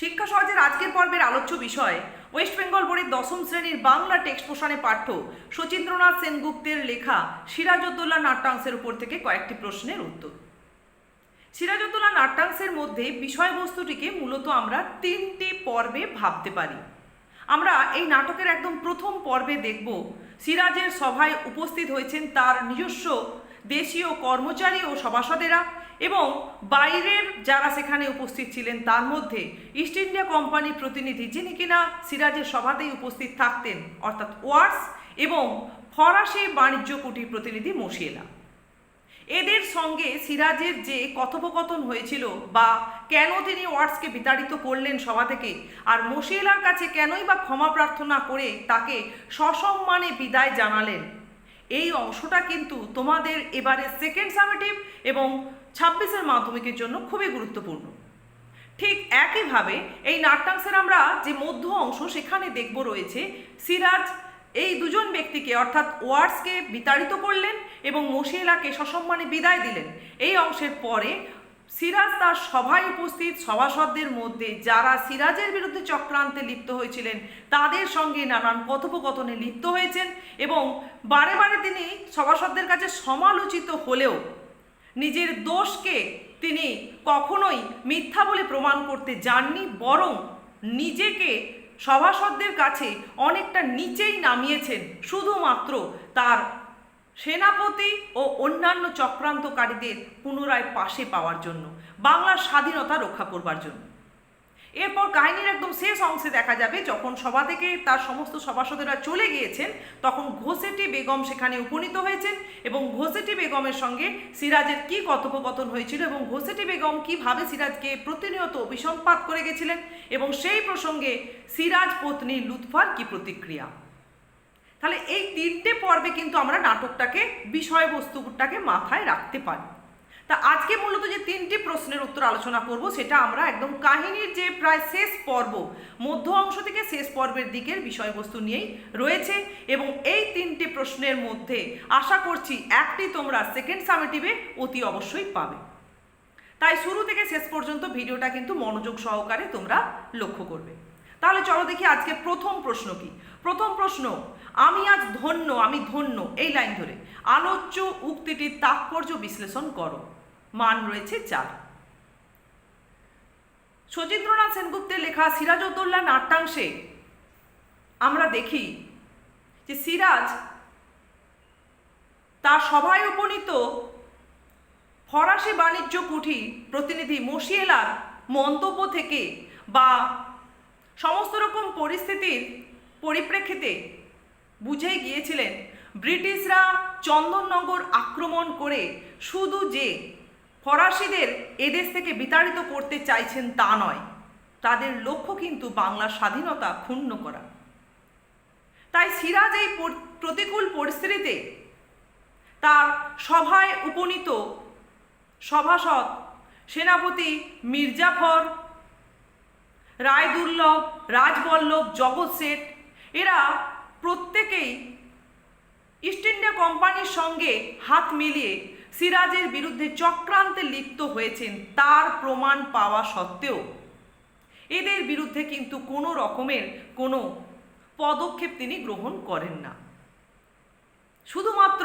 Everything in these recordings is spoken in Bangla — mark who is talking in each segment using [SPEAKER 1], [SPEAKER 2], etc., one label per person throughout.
[SPEAKER 1] শিক্ষা সহজের আজকের পর্বের আলোচ্য বিষয় ওয়েস্ট বেঙ্গল বোর্ডের দশম শ্রেণির বাংলা টেক্সট পোষণে পাঠ্য শচীন্দ্রনাথ সেনগুপ্তের লেখা সিরাজউদ্দৌল্লা নাট্যাংশের উপর থেকে কয়েকটি প্রশ্নের উত্তর। সিরাজউদ্দৌল্লা নাট্যাংশের মধ্যে বিষয়বস্তুটিকে মূলত আমরা তিনটি পর্বে ভাবতে পারি। আমরা এই নাটকের একদম প্রথম পর্বে দেখব সিরাজের সভায় উপস্থিত হয়েছেন তার নিজস্ব দেশীয় কর্মচারী ও সভাসদেরা এবং বাইরের যারা সেখানে উপস্থিত ছিলেন তার মধ্যে ইস্ট ইন্ডিয়া কোম্পানির প্রতিনিধি যিনি কিনা সিরাজের সভাতেই উপস্থিত থাকতেন, অর্থাৎ ওয়ার্স এবং ফরাসি বাণিজ্য কুটির প্রতিনিধি মশিয়েলা। এদের সঙ্গে সিরাজের যে কথোপকথন হয়েছিল বা কেন তিনি ওয়ার্ডসকে বিতাড়িত করলেন সভা থেকে, আর মশিয়েলার কাছে কেনই বা ক্ষমা প্রার্থনা করে তাকে সসম্মানে বিদায় জানালেন এই অংশটা কিন্তু তোমাদের এবারে সেকেন্ড সামেটিভ এবং ছাব্বিশের মাধ্যমিকের জন্য খুবই গুরুত্বপূর্ণ। ঠিক একইভাবে এই নাট্যাংশের আমরা যে মধ্য অংশ সেখানে দেখব রয়েছে, সিরাজ এই দুজন ব্যক্তিকে অর্থাৎ ওয়ার্ডসকে বিতাড়িত করলেন এবং মশিয়েলাকে সসম্মানে বিদায় দিলেন। এই অংশের পরে সিরাজ তার সভায় উপস্থিত সভাসদদের মধ্যে যারা সিরাজের বিরুদ্ধে চক্রান্তে লিপ্ত হয়েছিলেন, তাদের সঙ্গে নানান কথোপকথনে লিপ্ত হয়েছেন এবং বারে বারে তিনি সভাসদদের কাছে সমালোচিত হলেও নিজের দোষকে তিনি কখনোই মিথ্যা বলে প্রমাণ করতে যাননি, বরং নিজেকে সভাসদদের কাছে অনেকটা নিচেই নামিয়েছেন, শুধুমাত্র তার সেনাপতি ও অন্যান্য চক্রান্তকারীদের পুনরায় পাশে পাওয়ার জন্য, বাংলার স্বাধীনতা রক্ষা করবার জন্য। এরপর কাহিনীর একদম শেষ অংশে দেখা যাবে, যখন সভা থেকে তার সমস্ত সভাসদেরা চলে গিয়েছেন, তখন ঘোষেটি বেগম সেখানে উপনীত হয়েছেন এবং ঘোষেটি বেগমের সঙ্গে সিরাজের কি কথোপকথন হয়েছিল এবং ঘোষেটি বেগম কীভাবে সিরাজকে প্রতিনিয়ত অভিসম্পাত করে গেছিলেন এবং সেই প্রসঙ্গে সিরাজ পত্নী লুৎফার কি প্রতিক্রিয়া? তাহলে এই তিনটে পর্বে কিন্তু আমরা নাটকটাকে, বিষয়বস্তুটাকে মাথায় রাখতে পারি। তা আজকে মূলত যে তিনটি প্রশ্নের উত্তর আলোচনা করব, সেটা আমরা একদম কাহিনীর যে প্রায় শেষ পর্ব, মধ্য অংশ থেকে শেষ পর্বের দিকের বিষয়বস্তু নিয়েই রয়েছে এবং এই তিনটি প্রশ্নের মধ্যে আশা করছি একটি তোমরা সেকেন্ড সামেটিভে অতি অবশ্যই পাবে। তাই শুরু থেকে শেষ পর্যন্ত ভিডিওটা কিন্তু মনোযোগ সহকারে তোমরা লক্ষ্য করবে। তাহলে চলো দেখি আজকে প্রথম প্রশ্ন কি? প্রথম প্রশ্ন আমি আজ ধন্য, আমি ধন্য, এই লাইন ধরে। আলোচ্য উক্তিটির তাৎপর্য বিশ্লেষণ করো। মান রয়েছে চার। সচিন্দ্রনাথ সেনগুপ্তের লেখা সিরাজউদ্দৌল্লা নাট্যাংশে আমরা দেখি যে সিরাজ তার সভায় উপনীত ফরাসি বাণিজ্য কুঠি প্রতিনিধি মশিয়েলার মন্তব্য থেকে বা সমস্ত রকম পরিস্থিতির পরিপ্রেক্ষিতে বুঝেই গিয়েছিলেন, ব্রিটিশরা চন্দননগর আক্রমণ করে শুধু যে ফরাসিদের এদেশ থেকে বিতাড়িত করতে চাইছেন তা নয়, তাদের লক্ষ্য কিন্তু বাংলার স্বাধীনতা ক্ষুণ্ণ করা। তাই সিরাজ এই প্রতিকূল পরিস্থিতিতে তার সভায় উপনীত সভাসদ সেনাপতি মির্জাফর, রায়দুর্লভ, রাজবল্লভ, জগৎ শেঠ, এরা প্রত্যেকেই ইস্ট ইন্ডিয়া কোম্পানির সঙ্গে হাত মিলিয়ে সিরাজের বিরুদ্ধে চক্রান্তে লিপ্ত হয়েছেন তার প্রমাণ পাওয়া সত্ত্বেও। এদের বিরুদ্ধে কিন্তু কোনো রকমের কোনো পদক্ষেপ তিনি গ্রহণ করেন না। শুধুমাত্র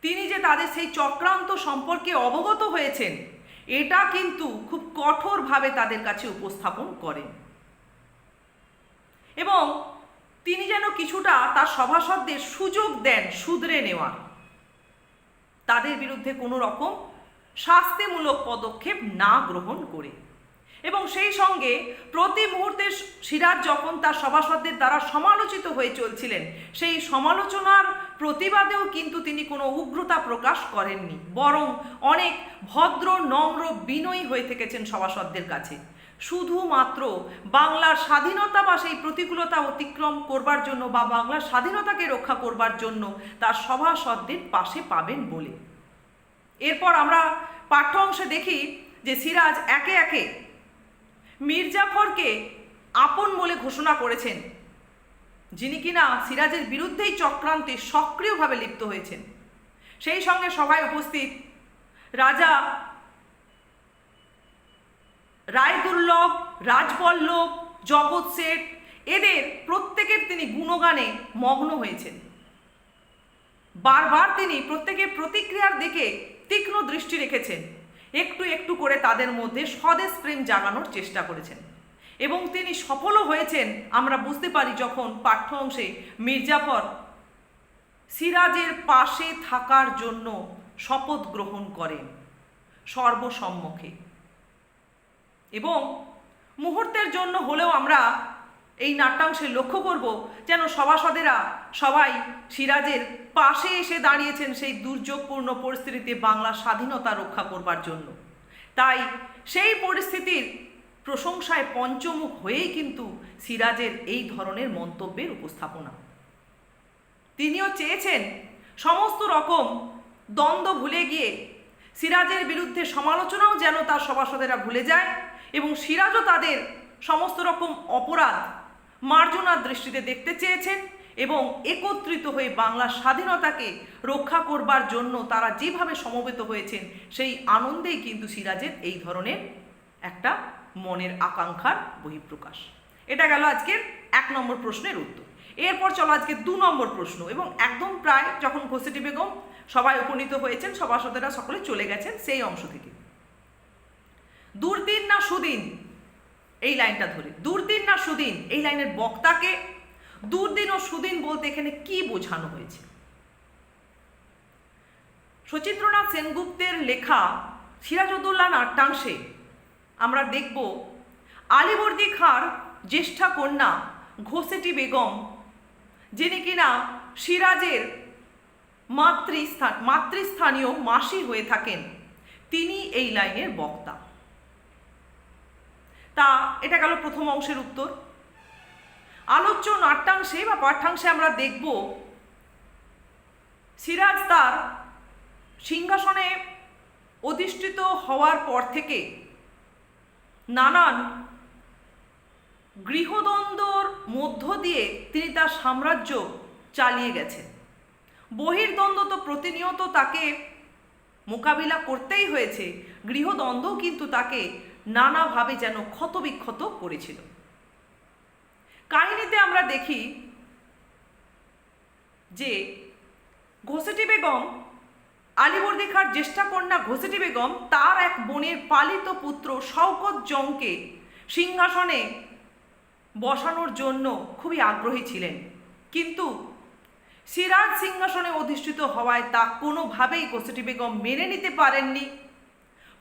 [SPEAKER 1] তিনি যে তাদের সেই চক্রান্ত সম্পর্কে অবগত হয়েছেন, এটা কিন্তু খুব কঠোরভাবে তাদের কাছে উপস্থাপন করেন এবং তিনি যেন কিছুটা তার সভাসদদের সুযোগ দেন শুধরে নেওয়ার। তাদের বিরুদ্ধে কোনো রকম শাস্তিমূলক পদক্ষেপ না গ্রহণ করে। এবং সেই সঙ্গে প্রতি মুহূর্তে সিরাজ যখন তার সভাসদদের দ্বারা সমালোচিত হয়ে চলছিলেন, সেই সমালোচনার প্রতিবাদেও কিন্তু তিনি কোনো উগ্রতা প্রকাশ করেননি, বরং অনেক ভদ্র, নম্র, বিনয়ী হয়ে থেকেছেন সভাসদদের কাছে। শুধুমাত্র বাংলার স্বাধীনতা বা সেই প্রতিকূলতা অতিক্রম করবার জন্য বা বাংলার স্বাধীনতাকে রক্ষা করবার জন্য তার সভাসদদের পাশে পাবেন বলে। এরপর আমরা পাঠ্য অংশে দেখি যে সিরাজ একে একে মির্জাফরকে আপন বলে ঘোষণা করেছেন, যিনি কিনা সিরাজের বিরুদ্ধেই চক্রান্তে সক্রিয়ভাবে লিপ্ত হয়েছেন। সেই সঙ্গে সভায় উপস্থিত রাজা রায়দুর্লভ, রাজবল্লভ, জগৎ শেঠ, এদের প্রত্যেকের তিনি গুণগানে মগ্ন হয়েছেন। বারবার তিনি প্রত্যেকের প্রতিক্রিয়ার দিকে তীক্ষ্ণ দৃষ্টি রেখেছেন। একটু একটু করে তাদের মধ্যে স্বদেশ প্রেম জাগানোর চেষ্টা করেছেন। এবং তিনি সফলও হয়েছেন, আমরা বুঝতে পারি যখন পাঠ্য অংশে মির্জাফর সিরাজের পাশে থাকার জন্য শপথ গ্রহণ করেন। সর্বসম্মুখে। এবং মুহূর্তের জন্য হলেও আমরা এই নাট্যাংশে লক্ষ্য করব যেন সভাসদেরা সবাই সিরাজের পাশে এসে দাঁড়িয়েছেন সেই দুর্যোগপূর্ণ পরিস্থিতিতে বাংলা স্বাধীনতা রক্ষা করবার জন্য। তাই সেই পরিস্থিতির প্রশংসায় পঞ্চমুখ হয়েই কিন্তু সিরাজের এই ধরনের মন্তব্যের উপস্থাপনা। তিনিও চেয়েছেন সমস্ত রকম দ্বন্দ্ব ভুলে গিয়ে সিরাজের বিরুদ্ধে সমালোচনাও যেন তার সভাসদেরা ভুলে যায়। এবং সিরাজও তাদের সমস্ত রকম অপরাধ, মার্জনার দৃষ্টিতে দেখতে চেয়েছেন এবং একত্রিত হয়ে বাংলার স্বাধীনতাকে রক্ষা করবার জন্য তারা যেভাবে সমবেত হয়েছেন, সেই আনন্দেই কিন্তু সিরাজের এই ধরনের একটা মনের আকাঙ্ক্ষার বহিঃপ্রকাশ। এটা গেল আজকের এক নম্বর প্রশ্নের উত্তর। এরপর চলো আজকে দু নম্বর প্রশ্ন এবং একদম প্রায় যখন ঘোষেটি বেগম সবাই উপনীত হয়েছেন, সভাসদেরা সকলে চলে গেছেন সেই অংশ থেকে। দুর্দিন না সুদিন? এই লাইনটা ধরে। দুর্দিন না সুদিন? এই লাইনের বক্তাকে দুর্দিন ও সুদিন বলতে এখানে কি বোঝানো হয়েছে? শচীন্দ্রনাথ সেনগুপ্তের লেখা সিরাজউদ্দৌলা নাট্যাংশে আমরা দেখব, আলিবর্দি খাঁর জ্যেষ্ঠা কন্যা ঘোষেটি বেগম, যিনি কিনা সিরাজের মাতৃস্থান মাতৃস্থানীয় মাসি হয়ে থাকেন, তিনি এই লাইনের বক্তা। তা, এটা গেল প্রথম অংশের উত্তর। আলোচ্য নাট্যাংশে বা পাঠ্যাংশে আমরা দেখব, সিরাজ তার সিংহাসনে অধিষ্ঠিত হওয়ার পর থেকে নানান গৃহদ্বন্দ্বর মধ্য দিয়ে তিনি তার সাম্রাজ্য চালিয়ে গেছেন। বহির্দ্বন্দ্ব তো প্রতিনিয়ত তাকে মোকাবিলা করতেই হয়েছে, গৃহদ্বন্দ্বও কিন্তু তাকে নানাভাবে যেন ক্ষতবিক্ষত করেছিল। কাহিনীতে আমরা দেখি যে ঘোষেটি বেগম আলিবর্দি খাঁর জ্যেষ্ঠা কন্যা ঘোষেটি বেগম তার এক বোনের পালিত পুত্র শওকত জংকে সিংহাসনে বসানোর জন্য খুবই আগ্রহী ছিলেন। কিন্তু সিরাজ সিংহাসনে অধিষ্ঠিত হওয়ায় তা কোনোভাবেই ঘোষেটি বেগম মেনে নিতে পারেননি।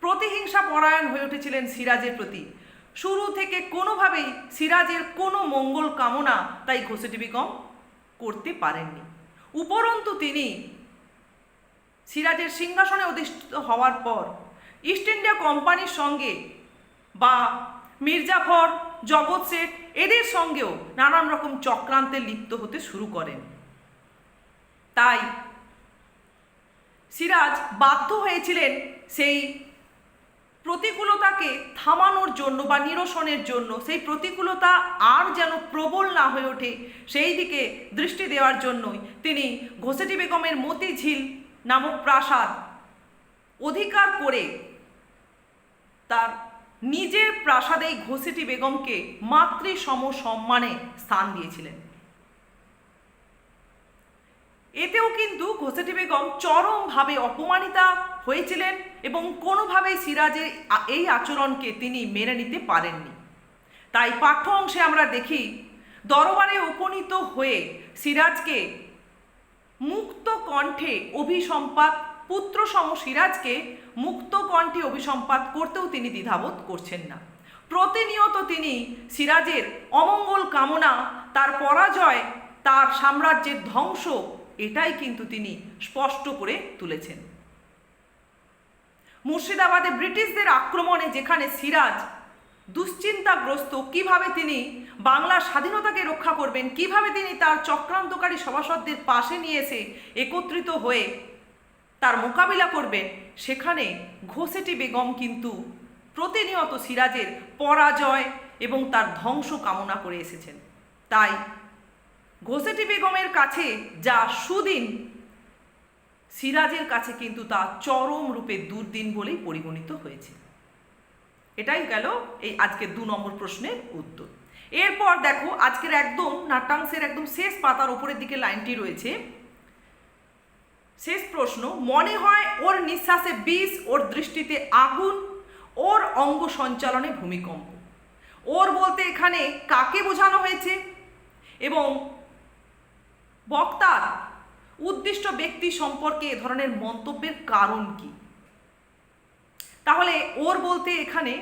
[SPEAKER 1] প্রতিহিংসা পরায়ণ হয়ে উঠেছিলেন সিরাজের প্রতি। শুরু থেকে কোনোভাবেই সিরাজের কোনো মঙ্গল কামনা তাই ঘোষেটি বেগম করতে পারেননি। উপরন্তু তিনি সিরাজের সিংহাসনে অধিষ্ঠিত হওয়ার পর ইস্ট ইন্ডিয়া কোম্পানির সঙ্গে বা মির্জাফর, জগৎ শেঠ এদের সঙ্গেও নানান রকম চক্রান্তে লিপ্ত হতে শুরু করেন। তাই সিরাজ বাধ্য হয়েছিলেন সেই প্রতিকূলতাকে থামানোর জন্য বা নিরসনের জন্য, সেই প্রতিকূলতা আর যেন প্রবল না হয়ে ওঠে, সেই দিকে দৃষ্টি দেওয়ার জন্যই তিনি ঘোষেটি বেগমের মতিঝিল নামক প্রাসাদ অধিকার করে তার নিজের প্রাসাদেই ঘোষেটি বেগমকে মাতৃ সম সম্মানে স্থান দিয়েছিলেন। এতেও কিন্তু ঘোষেটি বেগম চরমভাবে অপমানিতা হয়েছিলেন এবং কোনোভাবেই সিরাজের এই আচরণকে তিনি মেনে নিতে পারেননি। তাই পাঠ্য অংশে আমরা দেখি, দরবারে উপনীত হয়ে সিরাজকে মুক্ত কণ্ঠে অভিসম্পাত, পুত্র সম সিরাজকে মুক্ত কণ্ঠে অভিসম্পাত করতেও তিনি দ্বিধাবোধ করছেন না। প্রতিনিয়ত তিনি সিরাজের অমঙ্গল কামনা, তার পরাজয়, তার সাম্রাজ্যের ধ্বংস এটাই কিন্তু তিনি স্পষ্ট করে তুলেছেন। মুর্শিদাবাদে ব্রিটিশদের আক্রমণে যেখানে সিরাজ দুশ্চিন্তাগ্রস্ত, কীভাবে তিনি বাংলার স্বাধীনতাকে রক্ষা করবেন, কীভাবে তিনি তার চক্রান্তকারী সভাসদদের পাশে নিয়ে এসে একত্রিত হয়ে তার মোকাবিলা করবেন, সেখানে ঘোষেটি বেগম কিন্তু প্রতিনিয়ত সিরাজের পরাজয় এবং তার ধ্বংস কামনা করে এসেছেন। তাই ঘোষেটি বেগমের কাছে, যা সুদিন সিরাজের কাছে কিন্তু তা চরম রূপে দুর্দিন বলেই পরিগণিত হয়েছে। এটাই গেল এই আজকের দু নম্বর প্রশ্নের উত্তর। এরপর দেখো, আজকের একদম নাট্যাংশের একদম শেষ পাতার উপরের দিকে লাইনটি রয়েছে। শেষ প্রশ্ন, মনে হয় ওর নিঃশ্বাসে বিষ, ওর দৃষ্টিতে আগুন, ওর অঙ্গ সঞ্চালনে ভূমিকম্প। ওর বলতে এখানে কাকে বোঝানো হয়েছে? এবং বক্তার উদ্দিষ্ট ব্যক্তি সম্পর্কে এ ধরনের মন্তব্যের কারণ কি? তাহলে ওর বলতে এখানে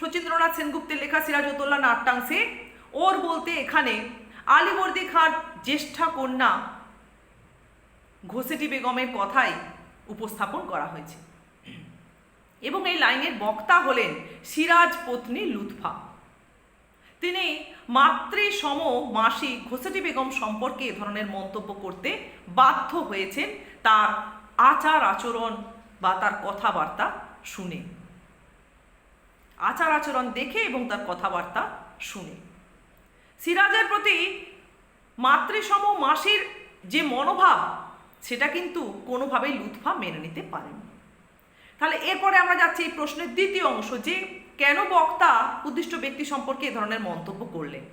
[SPEAKER 1] শচীন্দ্রনাথ সেনগুপ্তের লেখা সিরাজউদ্দৌলা নাট্যাংশে ওর বলতে এখানে আলিবর্দি খাঁর জ্যেষ্ঠা কন্যা ঘোষেটি বেগমের কথাই উপস্থাপন করা হয়েছে। এবং এই লাইনের বক্তা হলেন সিরাজ পত্নী লুৎফা। তিনি মাতৃ সম মাসি ঘোষেটি বেগম সম্পর্কে এ ধরনের মন্তব্য করতে বাধ্য হয়েছেন তার আচার আচরণ বা তার কথাবার্তা শুনে। আচার আচরণ দেখে এবং তার কথাবার্তা শুনে। সিরাজের প্রতি মাতৃসম মাসির যে মনোভাব, সেটা কিন্তু কোনোভাবেই লুৎফা মেনে নিতে পারেন তাহলে এরপরে আমরা যাচ্ছি এই প্রশ্নের দ্বিতীয় অংশ যে কেন বক্তা উদ্দিষ্ট ব্যক্তি সম্পর্কে এ ধরনের মন্তব্য করলেন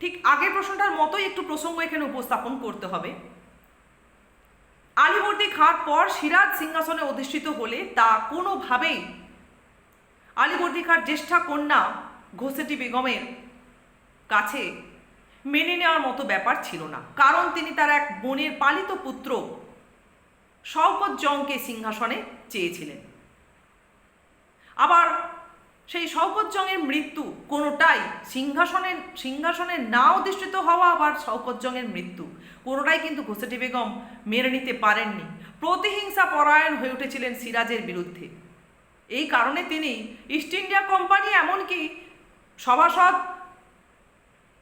[SPEAKER 1] ঠিক আগের প্রশ্নটার মতোই একটু প্রসঙ্গ এখানে উপস্থাপন করতে হবে। আলিবর্দি খাঁর পর সিরাজ সিংহাসনে অধিষ্ঠিত হলে তা কোনোভাবেই আলিবর্দি খাঁর জ্যেষ্ঠা কন্যা ঘোষেটি বেগমের কাছে মেনে নেওয়ার মতো ব্যাপার ছিল না। কারণ তিনি তার এক বোনের পালিত পুত্র শওকত জংকে সিংহাসনে চেয়েছিলেন। আবার সেই শওকত জংয়ের মৃত্যু কোনোটাই সিংহাসনের সিংহাসনে না অধিষ্ঠিত হওয়া আবার শওকত জংয়ের মৃত্যু কোনোটাই কিন্তু ঘোষেটি বেগম মেনে নিতে পারেননি। প্রতিহিংসা পরায়ণ হয়ে উঠেছিলেন সিরাজের বিরুদ্ধে। এই কারণে তিনি ইস্ট ইন্ডিয়া কোম্পানি এমনকি সভাসদ,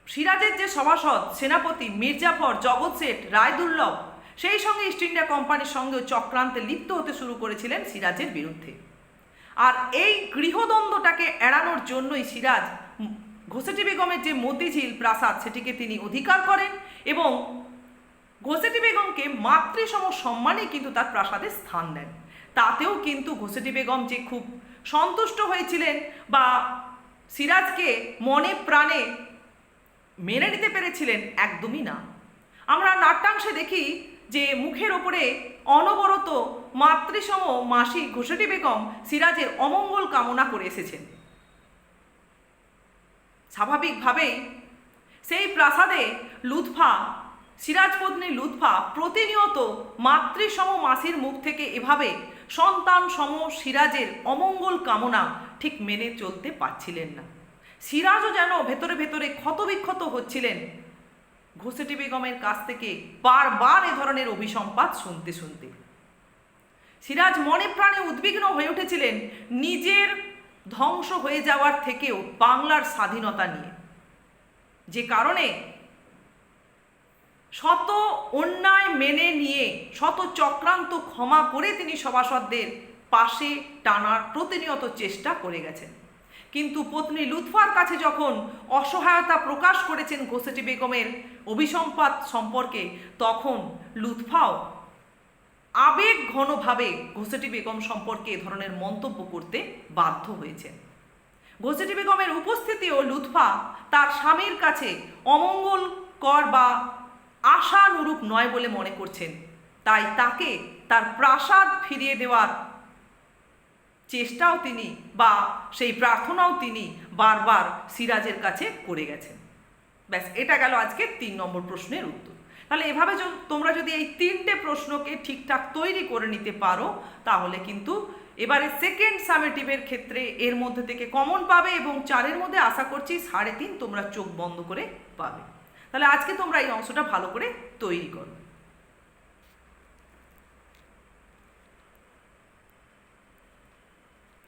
[SPEAKER 1] সিরাজের যে সভাসদ, সেনাপতি মির্জাফর জগৎ শেঠ রায়দুর্লভ সেই সঙ্গে ইস্ট ইন্ডিয়া কোম্পানির সঙ্গেও চক্রান্তে লিপ্ত হতে শুরু করেছিলেন সিরাজের বিরুদ্ধে। আর এই গৃহদ্বন্দ্বটাকে এড়ানোর জন্যই সিরাজ ঘোষেটি বেগমের যে মতিঝিল প্রাসাদ, সেটিকে তিনি অধিকার করেন এবং ঘোষেটি বেগমকে মাতৃসম সম্মানে কিন্তু তার প্রাসাদে স্থান দেন। তাতেও কিন্তু ঘোষেটি বেগম যে খুব সন্তুষ্ট হয়েছিলেন বা সিরাজকে মনে প্রাণে মেনে নিতে পেরেছিলেন একদমই না। আমরা নাট্যাংশে দেখি যে মুখের ওপরে অনবরত মাতৃসম মাসি ঘোষটি বেগম সিরাজের অমঙ্গল কামনা করে এসেছেন। স্বাভাবিকভাবেই সেই প্রাসাদে লুৎফা, সিরাজপত্নী লুৎফা প্রতিনিয়ত মাতৃসম মাসির মুখ থেকে এভাবে সন্তান সম সিরাজের অমঙ্গল কামনা ঠিক মেনে চলতে পারছিলেন না। সিরাজও যেন ভেতরে ভেতরে ক্ষতবিক্ষত হচ্ছিলেন। ঘোষেটি বেগমের কাছ থেকে বারবার এ ধরনের অভিসম্পাদ শুনতে শুনতে। সিরাজ মনে প্রাণে উদ্বিগ্ন হয়ে উঠেছিলেন নিজের ধ্বংস হয়ে যাওয়ার থেকেও বাংলার স্বাধীনতা নিয়ে। যে কারণে শত অন্যায় মেনে নিয়ে, শত চক্রান্ত ক্ষমা করে তিনি সভাসদদের পাশে টানার প্রতিনিয়ত চেষ্টা করে গেছেন। কিন্তু পত্নী লুৎফার কাছে যখন অসহায়তা প্রকাশ করেছেন ঘোষেটি বেগমের অভিসম্পাদ সম্পর্কে, তখন লুৎফাও আবেগ ঘনভাবে ঘোষেটি বেগম সম্পর্কে এ ধরনের মন্তব্য করতে বাধ্য হয়েছে। ঘোষেটি বেগমের উপস্থিতিও লুৎফা তার স্বামীর কাছে অমঙ্গলকর বা আশানুরূপ নয় বলে মনে করছেন। তাই তাকে তার প্রাসাদ ফিরিয়ে দেওয়ার চেষ্টাও তিনি বা সেই প্রার্থনাও তিনি বারবার সিরাজের কাছে করে গেছেন। ব্যাস, এটা গেল আজকে তিন নম্বর প্রশ্নের উত্তর। তাহলে এভাবে তোমরা যদি এই তিনটে প্রশ্নকে ঠিকঠাক তৈরি করে নিতে পারো, তাহলে কিন্তু এবারে সেকেন্ড সামেটিভের ক্ষেত্রে এর মধ্যে থেকে কমন পাবে এবং চারের মধ্যে আশা করছি সাড়ে তিন তোমরা চোখ বন্ধ করে পাবে। তাহলে আজকে তোমরা এই অংশটা ভালো করে তৈরি করো।